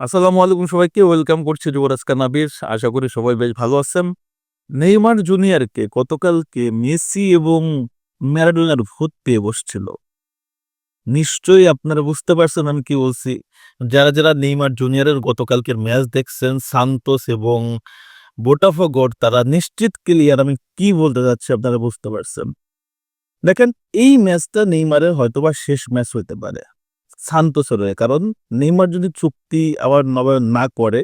আসসালামু আলাইকুম সবাইকে, ওয়েলকাম করছি যুবরাজ কানাবির আশা করি সবাই বেশ ভালো আছেন। নেইমার জুনিয়রকে গতকালকে মেসি এবং ম্যারাডোনার ভূত পেয়ে বসছিল। নিশ্চয়ই আপনারা বুঝতে পারছেন আমি কি বলছি। যারা যারা নেইমার জুনিয়রের গতকালকের ম্যাচ দেখছেন, সান্তোস এবং বোটাফোগোড তারা নিশ্চিত ক্লিয়ার আমি কি বলতে যাচ্ছি আপনারা বুঝতে পারছেন। দেখেন, এই ম্যাচটা নেইমারের হয়তোবা শেষ ম্যাচ হইতে পারে। সান্তোসের হয়ে কারণ নেইমার যদি চুক্তি আবার নবায়ন না করে,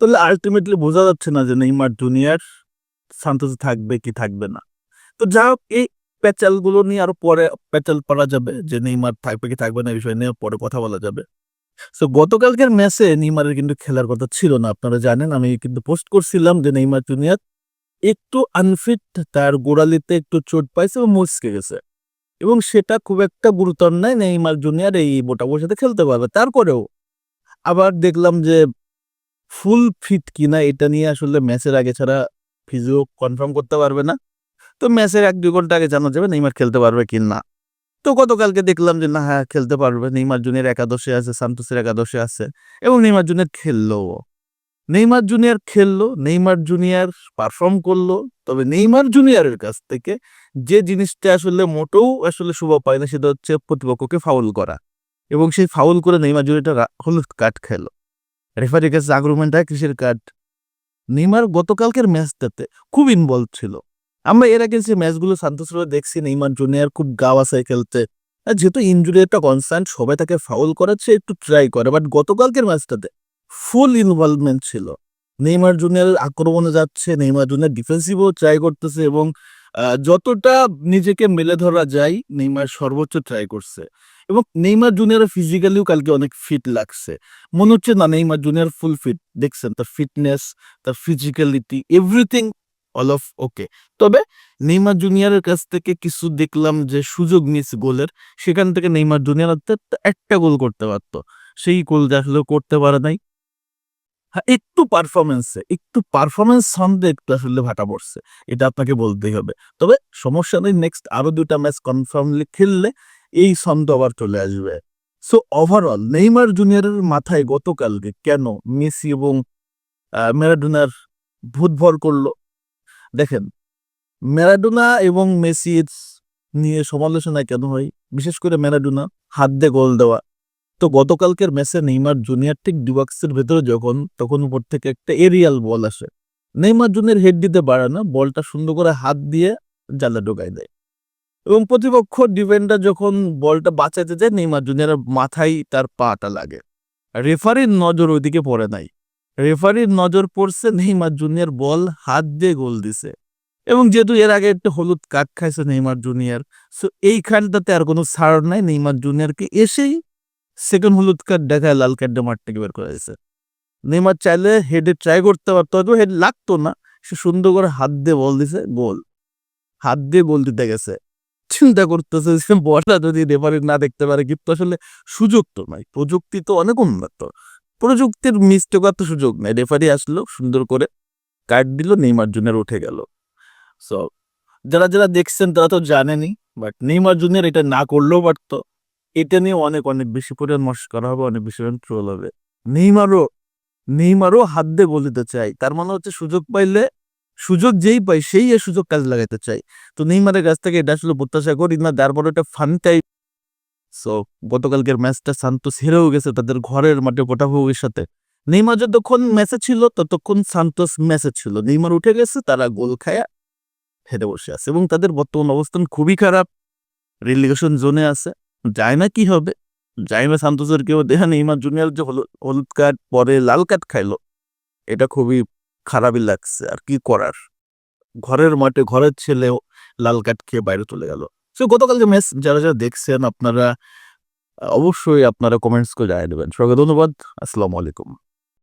তাহলে আলটিমেটলি বোঝা যাচ্ছে না যে নেইমার জুনিয়র সান্তোসে থাকবে কি থাকবে না। তো যা হোক, এই প্যাচালগুলো নিয়ে আরও পরে প্যাচাল পড়া যাবে যে নেইমার থাকবে কি থাকবে না এই বিষয় নিয়ে পরে কথা বলা যাবে। তো গতকালকের ম্যাচে নেইমারের কিন্তু খেলার কথা ছিল না, আপনারা জানেন। আমি কিন্তু পোস্ট করছিলাম যে নেইমার জুনিয়র একটু আনফিট তার গোড়ালিতে একটু চোট পাইছে এবং মুচকে গেছে। এবং সেটা খুব একটা গুরুতর নয় নেইমার জুনিয়র এই বোটাবোর সাথে খেলতে পারবে। তারপরেও আবার দেখলাম যে ফুল ফিট কিনা এটা নিয়ে আসলে ম্যাচের আগে ছাড়া ফিজিও কনফার্ম করতে পারবে না। তো ম্যাচের এক দুই ঘণ্টা আগে জানা যাবে নেইমার খেলতে পারবে কি না তো গতকালকে দেখলাম যে না হ্যাঁ খেলতে পারবে। নেইমার জুনিয়র একাদশে আছে, সান্তোসের একাদশে আছে এবং নেইমার জুনিয়র খেললো। নেইমার জুনিয়র খেললো, নেইমার জুনিয়র পারফর্ম করল। তবে নেইমার জুনিয়রের কাছ থেকে যে জিনিসটা আসলে মোটেও আসলে শুভ পায় না, সেটা হচ্ছে প্রতিপক্ষকে ফাউল করা। এবং সেই ফাউল করে নেইমার জুনিয়রটা রা- হলুদ কার্ড খেলো। রেফারির কাছে আগ্রুমেন্ট হয় কিসের কার্ড নেইমার গতকালকের ম্যাচটাতে খুব ইনভলভ ছিল। আমরা এর আগে যে ম্যাচগুলো সান্তোসরা দেখছি, নেইমার জুনিয়র খুব গাওয়াসায় খেলতে। যেহেতু ইঞ্জুরি একটা কনসার্ন সবাই তাকে ফাউল করাচ্ছে, একটু ট্রাই করে। বাট গতকালকের ম্যাচটাতে ফুল ইনভলভমেন্ট ছিল। নেইমার জুনিয়র আক্রমণে যাচ্ছে, নেইমার জুনিয়র ডিফেন্সিভও ট্রাই করতেছে এবং যতটা নিজেকে মেলে ধরা যায়, নেইমার সর্বোচ্চ ট্রাই করছে। এবং নেইমার জুনিয়র ফিজিক্যালিও কালকে অনেক ফিট লাগছে। মনে হচ্ছে, না, নেইমার জুনিয়র ফুল ফিট দেখছেন, তার ফিটনেস তার physicality everything all of okay তবে নেইমার জুনিয়রের কাছ থেকে কিছু দেখলাম যে সুযোগ মিস গোলের। সেখান থেকে নেইমার জুনিয়র একটা গোল করতে পারতো। সেই গোল আসলে করতে পারে নাই। হ্যাঁ একটু পারফরমেন্সে একটু পারফরমেন্স ছন্দে একটু আসলে ভাটা পড়ছে। এটা আপনাকে বলতেই হবে। তবে সমস্যা নেই নেক্সট আরও দুটা ম্যাচ কনফার্মলি খেললে এই ছন্দ আবার চলে আসবে। সো ওভারঅল নেইমার জুনিয়রের মাথায় গতকালকে কেন মেসি এবং ম্যারাডোনার ভূত ভর করল? দেখেন, ম্যারাডোনা এবং মেসির নিয়ে সমালোচনা কেন হয়? বিশেষ করে ম্যারাডোনা হাত দিয়ে গোল দেওয়া। তো গতকালকের ম্যাচে নেইমার জুনিয়র ঠিক ডিবক্সের ভেতরে যখন, তখন উপর থেকে একটা এরিয়াল বল আসে। নেইমার জুনিয়র হেড দিতে পারে না, বলটা সুন্দর করে হাত দিয়ে জালে ঢোকাই দেয়। এবং প্রতিপক্ষ ডিফেন্ডার যখন বলটা বাঁচাতে যায়, নেইমার জুনিয়রের মাথায় তার পাটা লাগে। রেফারির নজর ওইদিকে পড়ে নাই। রেফারির নজর পড়ছে নেইমার জুনিয়র বল হাত দিয়ে গোল দিছে। এবং যেহেতু এর আগে একটা হলুদ কাক খাইছে নেইমার জুনিয়র, সো এই খেলটাতে আর কোনো ছাড় নাই, নেইমার জুনিয়রকে এসেই সেকেন্ড হলুদ কার্ড দেখায়, লাল কার্ডে মাঠ থেকে বের করে দিয়েছে। নেইমার চাইলে হেডে ট্রাই করতে পারতো, হয়তো হেড লাগতো না। সে সুন্দর করে হাত দিয়ে বল দিছে, গোল। হাত দিয়ে গোল দিতে গেছে। চিন্তা করতেছে যে বলটা যদি রেফারি না দেখতে পারে, কিন্তু আসলে সুযোগ তো নাই। প্রযুক্তি তো অনেক উন্নত। প্রযুক্তির মিস্টেক তো সুযোগ নাই। রেফারি আসলো, সুন্দর করে কার্ড দিল, নেইমার জুনিয়র উঠে গেল। সো যারা যারা দেখছেন তারা তো জানেনি বাট নেইমার জুনিয়র এটা না করলেও পারতো। এটা নিয়ে অনেক অনেক বেশি পরিমাণ করা হবে, অনেক বেশি পরিমাণ ট্রোল হবে। নেইমারও নেইমারও হাত দিয়ে গোল দিতে চাই। তার মানে হচ্ছে সুযোগ পাইলে, সুযোগ যেই পাই সেই এ সুযোগ কাজে লাগাইতে চাই। তো নেইমারের কাছ থেকে এটা আসলে প্রত্যাশা করি না তারপরে একটা ফান টাইপ সো গতকালকের ম্যাচটা সান্তোস হেরেও গেছে, তাদের ঘরের মাঠে বোটাভোগের সাথে। নেইমার যতক্ষণ ম্যাচে ছিল, ততক্ষণ সান্তোস ম্যাচে ছিল। নেইমার উঠে গেছে, তারা গোল খায়া হেরে বসে আছে এবং তাদের বর্তমান অবস্থান খুবই খারাপ। রেলিগেশন জোনে আছে। যায় না, কি হবে? জাইমা সান্তোসের কেউ দেখা নেইমার জুনিয়র যে হলুদ কার্ড পরে লাল কার্ড খাইলো, এটা খুবই খারাপই লাগছে। আর কি করার? ঘরের মাঠে ঘরের ছেলেও লাল কার্ড খেয়ে বাইরে চলে গেল। সো, গতকাল যে ম্যাচ যারা যারা দেখছেন, আপনারা, অবশ্যই আপনারা কমেন্টস করে জানিয়ে দেবেন। সবাইকে ধন্যবাদ। আসসালামু আলাইকুম।